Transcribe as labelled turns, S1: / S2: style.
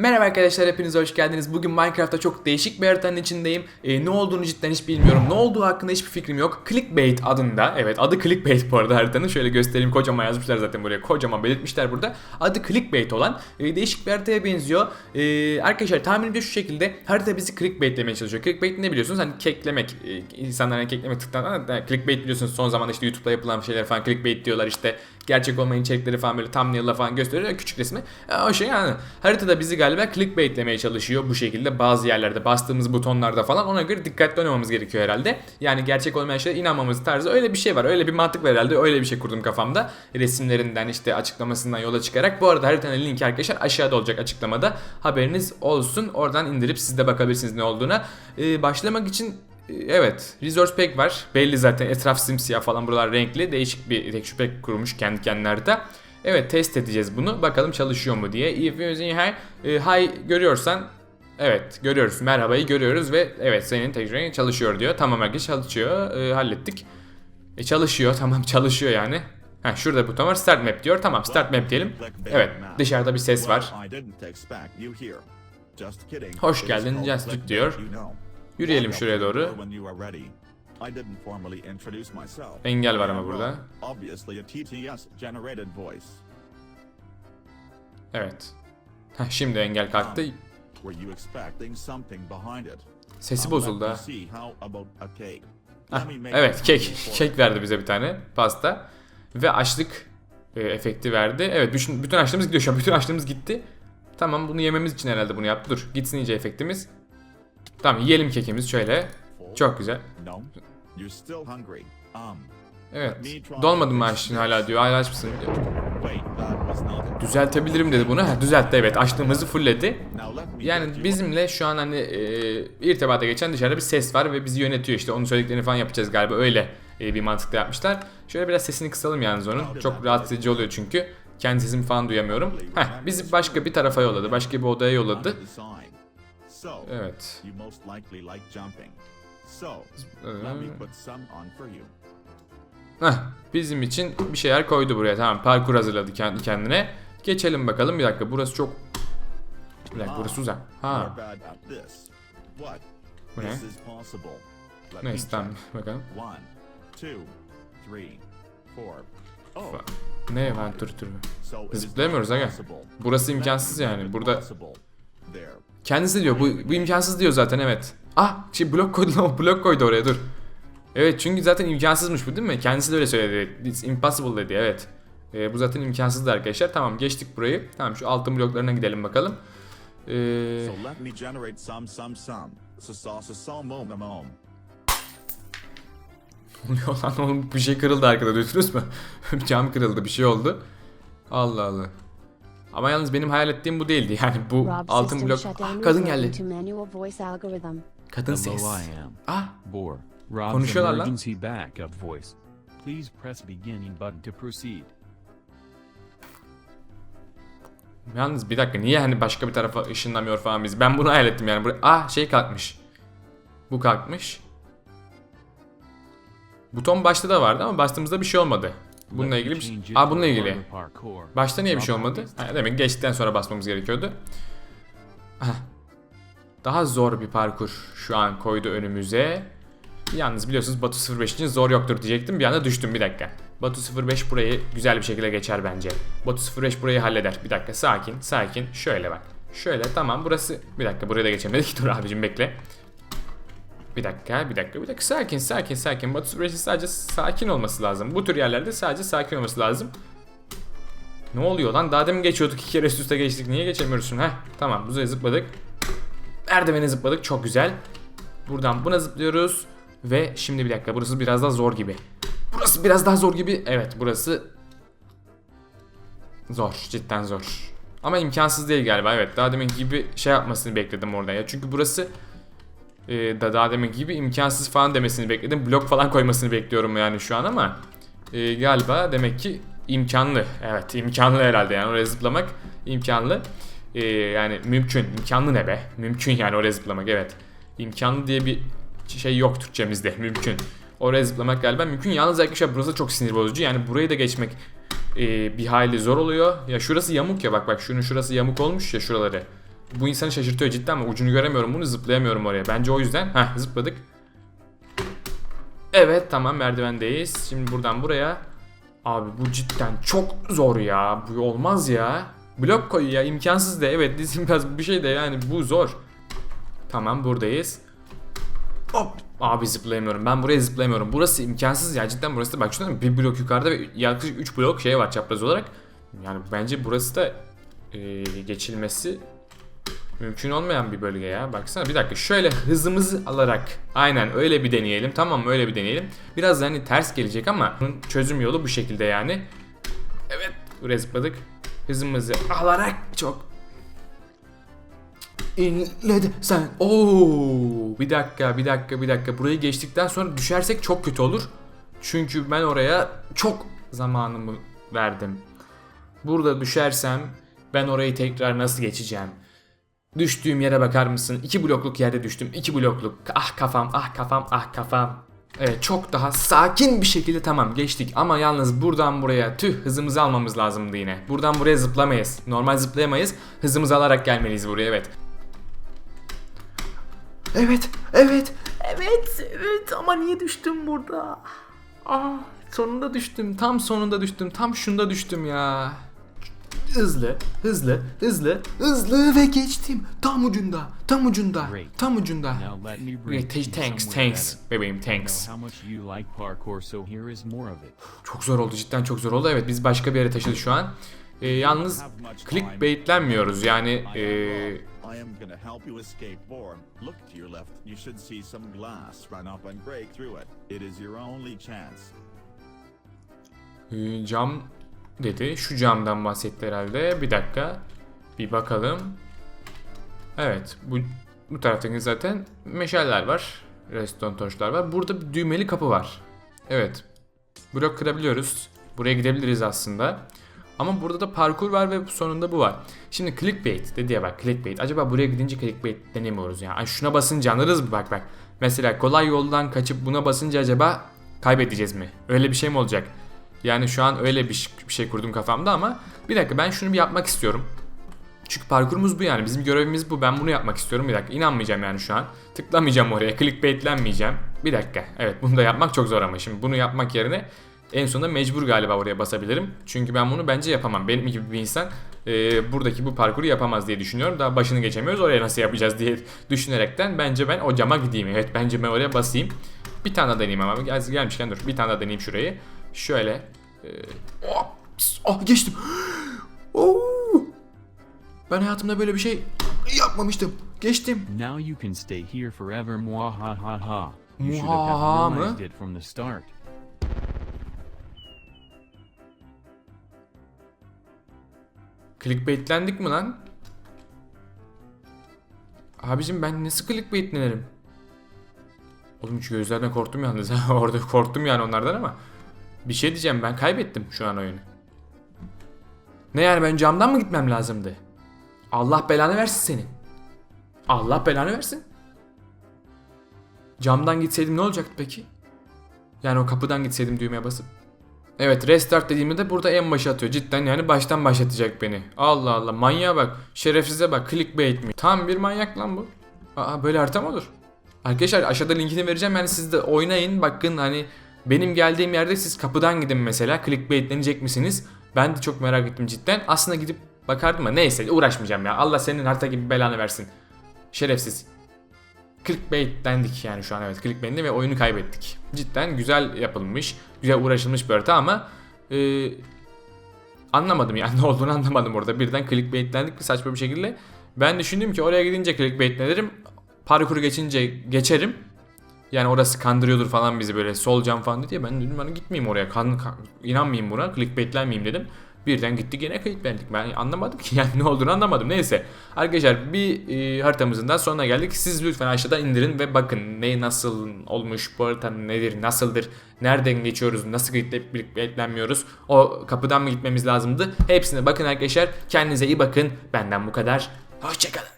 S1: Merhaba arkadaşlar hepiniz hoş geldiniz. Bugün Minecraft'ta çok değişik bir haritanın içindeyim. Ee, ne olduğunu cidden hiç bilmiyorum. Ne olduğu hakkında hiçbir fikrim yok. Clickbait adında. Evet adı Clickbait bu arada haritanın. Şöyle göstereyim kocaman yazmışlar zaten buraya. Kocaman belirtmişler burada. Adı Clickbait olan e, değişik bir haritaya benziyor. Ee, arkadaşlar tahminimce şu şekilde harita bizi clickbaitlemeye çalışıyor. Clickbait ne biliyorsunuz? Hani keklemek. E, insanların keklemek tıklan. Yani clickbait biliyorsunuz son zamanda işte YouTube'da yapılan şeyler falan clickbait diyorlar işte. Gerçek olmayan içerikleri falan böyle thumbnail'la falan gösteriyor. Küçük resmi. E, o şey yani. Haritada bizi galiba clickbaitlemeye çalışıyor bu şekilde bazı yerlerde bastığımız butonlarda falan ona göre dikkatli oynamamız gerekiyor herhalde. Yani gerçek olmayan şeylere inanmamız tarzı öyle bir şey var. Öyle bir mantık var herhalde. Öyle bir şey kurdum kafamda. Resimlerinden işte açıklamasından yola çıkarak. Bu arada haritanın linki arkadaşlar aşağıda olacak açıklamada. Haberiniz olsun. Oradan indirip siz de bakabilirsiniz ne olduğuna. Ee, başlamak için Evet, Resource Pack var. Belli zaten etraf simsiyah falan buralar renkli. Değişik bir texture pack kurmuş kendi harita. Evet test edeceğiz bunu. Bakalım çalışıyor mu diye. If using hi, e, hi görüyorsan Evet görüyoruz. Merhabayı görüyoruz ve evet senin texture'in çalışıyor diyor. Tamam herkes çalışıyor. E, hallettik. E, çalışıyor tamam çalışıyor yani. Ha şurada buton var start map diyor. Tamam start map diyelim. Evet dışarıda bir ses var.
S2: Hoş geldin Just diyor.
S1: Yürüyelim şuraya doğru. Engel var ama burada. Evet. Şimdi engel kalktı. Sesi bozuldu ha. Ah, evet kek. Kek verdi bize bir tane pasta. Ve açlık e, efekti verdi. Evet bütün, bütün açlığımız gidiyor şu an. Bütün açlığımız gitti. Tamam bunu yememiz için herhalde bunu yaptı. Dur gitsin iyice efektimiz. Tamam yiyelim kekimiz şöyle. Çok güzel. Evet. Dolmadın mı açlığın hala diyor. Hala aç mısın diyor. Düzeltebilirim dedi bunu. Ha, düzeltti evet. Açlığımızı fullledi. Yani bizimle şu an hani e, irtibata geçen dışarıda bir ses var ve bizi yönetiyor işte. Onun söylediklerini falan yapacağız galiba. Öyle e, bir mantıkla yapmışlar. Şöyle biraz sesini kısalım yalnız onun. Çok rahatsız edici oluyor çünkü. Kendi sesimi falan duyamıyorum. Heh, bizi başka bir tarafa yolladı. Başka bir odaya yolladı. Evet. Heh, bizim için bir şeyler koydu buraya. Tamam parkur hazırladı kendi kendine. Geçelim bakalım. Bir dakika burası çok... Bir dakika burası uzak. Ha. Bu ne? Neyse tamam bakalım. Ne ben tür tür. Zıplayamıyoruz aga. Burası imkansız yani. Burada kendisi diyor bu, bu imkansız diyor zaten evet. Ah şey blok koydu blok koydu oraya dur. Evet çünkü zaten imkansızmış bu değil mi? Kendisi de öyle söyledi. It's impossible dedi evet. Ee, bu zaten imkansızdı arkadaşlar. Tamam geçtik burayı. Tamam şu altın bloklarına gidelim bakalım. Ee,
S2: So let me generate some some some. So so so so mom mom.
S1: oluyor lan oğlum bir şey kırıldı arkada duydunuz mu? cam kırıldı bir şey oldu. Allah Allah. Ama yalnız benim hayal ettiğim bu değildi. Yani bu
S3: Rob
S1: altın blok... Ah, kadın geldi. Kadın ses. Ah
S4: Boar. Rob's
S1: Konuşuyorlar lan.
S4: emergency backup voice. Please press beginning button to proceed.
S1: Yalnız bir dakika niye hani başka bir tarafa ışınlamıyor falan biz? Ben bunu hayal ettim yani. Buraya... Ah şey kalkmış. Bu kalkmış. Buton başta da vardı ama bastığımızda bir şey olmadı. Bununla ilgili bir şey... Aa bununla ilgili. Başta niye bir şey olmadı? Ha, demek geçtikten sonra basmamız gerekiyordu. Heh. Daha zor bir parkur şu an koydu önümüze. Yalnız biliyorsunuz Batu 05 için zor yoktur diyecektim. Bir anda düştüm bir dakika. Batu 05 burayı güzel bir şekilde geçer bence. Batu 05 burayı halleder. Bir dakika sakin sakin. Şöyle bak. Şöyle tamam burası... Bir dakika buraya da geçemedik. Dur abicim bekle. Bir dakika, bir dakika, bir dakika. Sakin, sakin, sakin. Batu 05'in sadece sakin olması lazım. Bu tür yerlerde sadece sakin olması lazım. Ne oluyor lan? Daha demin geçiyorduk iki kere üst üste geçtik. Niye geçemiyoruz şimdi? Heh tamam buraya zıpladık. Merdivene zıpladık. Çok güzel. Buradan buna zıplıyoruz. Ve şimdi bir dakika burası biraz daha zor gibi. Burası biraz daha zor gibi. Evet burası zor. Cidden zor. Ama imkansız değil galiba. Evet daha demin gibi şey yapmasını bekledim orada ya. Çünkü burası e, da demin gibi imkansız falan demesini bekledim. Blok falan koymasını bekliyorum yani şu an ama e, galiba demek ki imkanlı. Evet imkanlı herhalde yani oraya zıplamak imkanlı. E, yani mümkün. İmkanlı ne be? Mümkün yani oraya zıplamak evet. İmkanlı diye bir şey yok Türkçemizde. Mümkün. Oraya zıplamak galiba mümkün. Yalnız arkadaşlar burası çok sinir bozucu. Yani burayı da geçmek e, bir hayli zor oluyor. Ya şurası yamuk ya bak bak şunun şurası yamuk olmuş ya şuraları. Bu insanı şaşırtıyor cidden ama ucunu göremiyorum bunu zıplayamıyorum oraya. Bence o yüzden. Heh zıpladık. Evet tamam merdivendeyiz. Şimdi buradan buraya. Abi bu cidden çok zor ya. Bu olmaz ya. Blok koy ya imkansız da evet dizim biraz bir şey de yani bu zor. Tamam buradayız. Hop. Abi zıplayamıyorum. Ben buraya zıplayamıyorum. Burası imkansız ya. Cidden burası da bak şurada bir blok yukarıda ve yaklaşık 3 blok şey var çapraz olarak. Yani bence burası da e, geçilmesi mümkün olmayan bir bölge ya. Baksana bir dakika şöyle hızımızı alarak aynen öyle bir deneyelim. Tamam mı? öyle bir deneyelim. Biraz hani ters gelecek ama bunun çözüm yolu bu şekilde yani. Evet buraya zıpladık. Hızımızı alarak çok İnledi sen. Oo, bir dakika, bir dakika, bir dakika. Burayı geçtikten sonra düşersek çok kötü olur. Çünkü ben oraya çok zamanımı verdim. Burada düşersem ben orayı tekrar nasıl geçeceğim? Düştüğüm yere bakar mısın? İki blokluk yerde düştüm. iki blokluk. Ah kafam, ah kafam, ah kafam. Evet çok daha sakin bir şekilde tamam geçtik ama yalnız buradan buraya tüh hızımızı almamız lazımdı yine. Buradan buraya zıplamayız. Normal zıplayamayız. Hızımızı alarak gelmeliyiz buraya evet. Evet, evet, evet, evet ama niye düştüm burada? Ah, sonunda düştüm, tam sonunda düştüm, tam şunda düştüm ya. Hızlı, hızlı, hızlı, hızlı ve geçtim. Tam ucunda, tam ucunda,
S4: Great.
S1: tam ucunda. Thanks, thanks, bebeğim, thanks.
S4: know how much you like parkour, so here is more of it.
S1: Çok zor oldu, cidden çok zor oldu. Evet, biz başka bir yere taşıdık şu an. Ee, yalnız clickbaitlenmiyoruz yani.
S2: I am gonna help you escape Born. Look to your left. You should see some glass. Run up and break through it. It is your only chance.
S1: Ee, cam dedi. Şu camdan bahsetti herhalde. Bir dakika. Bir bakalım. Evet. Bu bu taraftaki zaten meşaller var. Redstone torçlar var. Burada bir düğmeli kapı var. Evet. Blok kırabiliyoruz. Buraya gidebiliriz aslında. Ama burada da parkur var ve sonunda bu var. Şimdi clickbait dedi ya bak clickbait. Acaba buraya gidince clickbait denemiyoruz ya. Ay şuna basınca anlarız mı bak bak. Mesela kolay yoldan kaçıp buna basınca acaba kaybedeceğiz mi? Öyle bir şey mi olacak? Yani şu an öyle bir, bir şey kurdum kafamda ama bir dakika ben şunu bir yapmak istiyorum. Çünkü parkurumuz bu yani. Bizim görevimiz bu. Ben bunu yapmak istiyorum. Bir dakika. inanmayacağım yani şu an. Tıklamayacağım oraya. Clickbaitlenmeyeceğim. Bir dakika. Evet bunu da yapmak çok zor ama. Şimdi bunu yapmak yerine en sonunda mecbur galiba oraya basabilirim. Çünkü ben bunu bence yapamam. Benim gibi bir insan e, buradaki bu parkuru yapamaz diye düşünüyorum. Daha başını geçemiyoruz. Oraya nasıl yapacağız diye düşünerekten bence ben o cama gideyim. Evet bence ben oraya basayım. Bir tane daha deneyeyim ama. Gel, gelmişken dur. Bir tane daha deneyeyim şurayı. Şöyle. E, oh, oh, geçtim. Oo. Ben hayatımda böyle bir şey yapmamıştım. Geçtim.
S4: Now you can stay here forever,
S1: Muahaha
S4: have
S1: mı?
S4: from the start.
S1: Clickbaitlendik mi lan? Abicim ben nasıl clickbaitlenirim? Oğlum şu gözlerden korktum yalnız. ha. Orada korktum yani onlardan ama. Bir şey diyeceğim ben kaybettim şu an oyunu. Ne yani ben camdan mı gitmem lazımdı? Allah belanı versin senin. Allah belanı versin. Camdan gitseydim ne olacaktı peki? Yani o kapıdan gitseydim düğmeye basıp. Evet restart dediğimde de burada en başa atıyor. Cidden yani baştan başlatacak beni. Allah Allah manyağa bak. Şerefsize bak. Clickbait mi? Tam bir manyak lan bu. Aa böyle harita mı olur? Arkadaşlar aşağıda linkini vereceğim. Yani siz de oynayın. Bakın hani benim geldiğim yerde siz kapıdan gidin mesela. Clickbaitlenecek misiniz? Ben de çok merak ettim cidden. Aslında gidip bakardım ama neyse uğraşmayacağım ya. Allah senin harita gibi belanı versin. Şerefsiz. Clickbaitlendik yani şu an evet clickbaitlendi ve oyunu kaybettik. Cidden güzel yapılmış, güzel uğraşılmış bir harita ama e, anlamadım yani ne olduğunu anlamadım orada. Birden clickbaitlendik bir saçma bir şekilde. Ben düşündüm ki oraya gidince clickbaitlenirim. Parkuru geçince geçerim. Yani orası kandırıyordur falan bizi böyle sol cam falan dedi ya ben dedim ben gitmeyeyim oraya kan, kan- inanmayayım buna clickbaitlenmeyeyim dedim. Birden gitti gene clickbaitlendik ben anlamadım ki yani ne olduğunu anlamadım neyse. Arkadaşlar bir e, haritamızın da sonuna geldik. Siz lütfen aşağıdan indirin ve bakın ne nasıl olmuş bu harita nedir nasıldır nereden geçiyoruz nasıl clickbaitlenmiyoruz o kapıdan mı gitmemiz lazımdı. Hepsine bakın arkadaşlar kendinize iyi bakın benden bu kadar. Hoşçakalın.